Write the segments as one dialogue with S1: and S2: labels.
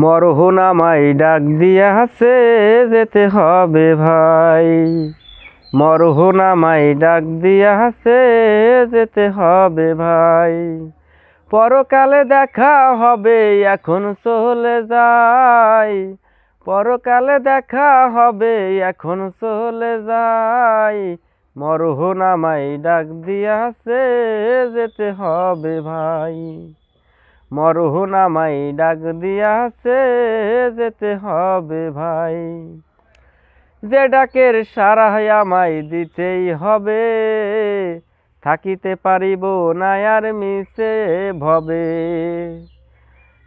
S1: মরহুনামাই ডাক দিয়া হাসে যেতে হবে ভাই। মরহুনামাই ডাক দিয়া হাসে যেতে হবে ভাই। পরকালে দেখা হবে, এখন চলে যাই। পরকালে দেখা হবে, এখন চলে যাই। মরহুনামাই ডাক দিয়া হাসে যেতে হবে ভাই। মরহুনামাই ডাক দিয়াছে, যেতে হবে ভাই। যে ডাকের সারা আমায় দিতেই হবে, থাকিতে পারিব না আর মিশে ভবে।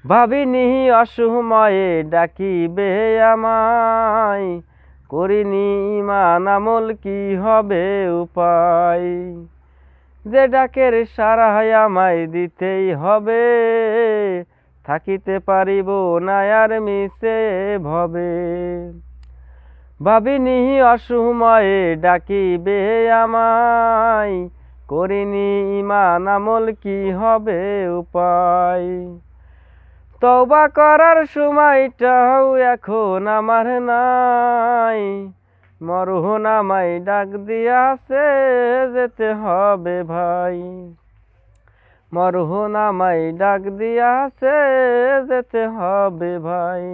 S1: ভাবিনি অসময়ে ডাকিবে আমায়, করিনি ইমান আমল কি হবে উপায়? যে ডাকের সারা আমায় দিতেই হবে, থাকিতে পারিব না আর মিশে ভবে। ভাবিনি অসময়ে ডাকিবে আমায়, করিনি ইমান আমল কি হবে উপায়। তওবা করার সময়টাও এখন আমার নাই। মরহুনামাই ডাক দিয়াছে, যেতে হবে ভাই। মরহুনামাই ডাক দিয়াছে, যেতে হবে ভাই।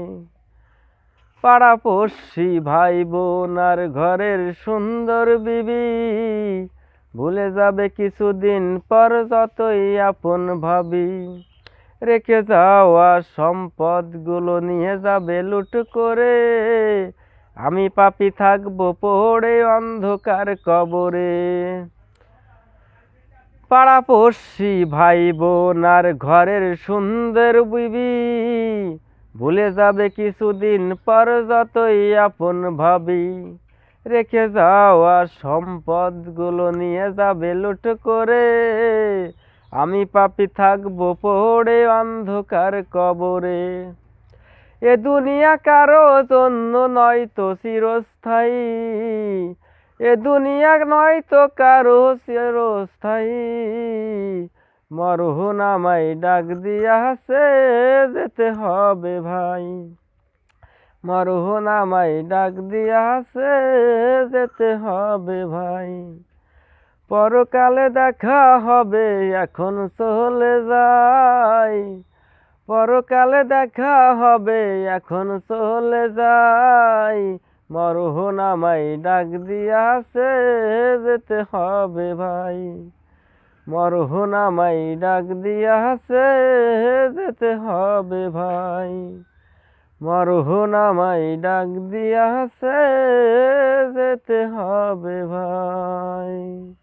S1: পাড়া পড়শি ভাই বোন আর ঘরের সুন্দর বিবি, ভুলে যাবে কিছুদিন পর যতই আপন ভাবি। রেখে যাওয়া সম্পদগুলো নিয়ে যাবে লুট করে আমি পাপি থাকব পড়ে অন্ধকার কবরে। পাড়া পড়শি ভাই বোন আর ঘরের সুন্দর বিবি, ভুলে যাবে কিছুদিন পর যতই আপন ভাবি। রেখে যাওয়া সম্পদগুলো নিয়ে যাবে লুট করে। আমি পাপি থাকব পড়ে অন্ধকার কবরে। এ দুনিয়া কারও জন্য নয় তো চিরস্থায়ী। এ দুনিয়া নয় তো কারও চিরস্থায়ী। মরহুনামাই ডাক দিয়া হাসে যেতে হবে ভাই। মরহুনামাই ডাক দিয়া হাসে যেতে হবে ভাই। পরকালে দেখা হবে, এখন চলে যাই। পরকালে দেখা হবে, এখন চলে যাই। মরহুনামাই ডাক দিয়াছে যেতে হবে ভাই। মরহুনামাই ডাক দিয়াছে যেতে হবে ভাই। মরহুনামাই ডাক দিয়াছে যেতে হবে ভাই।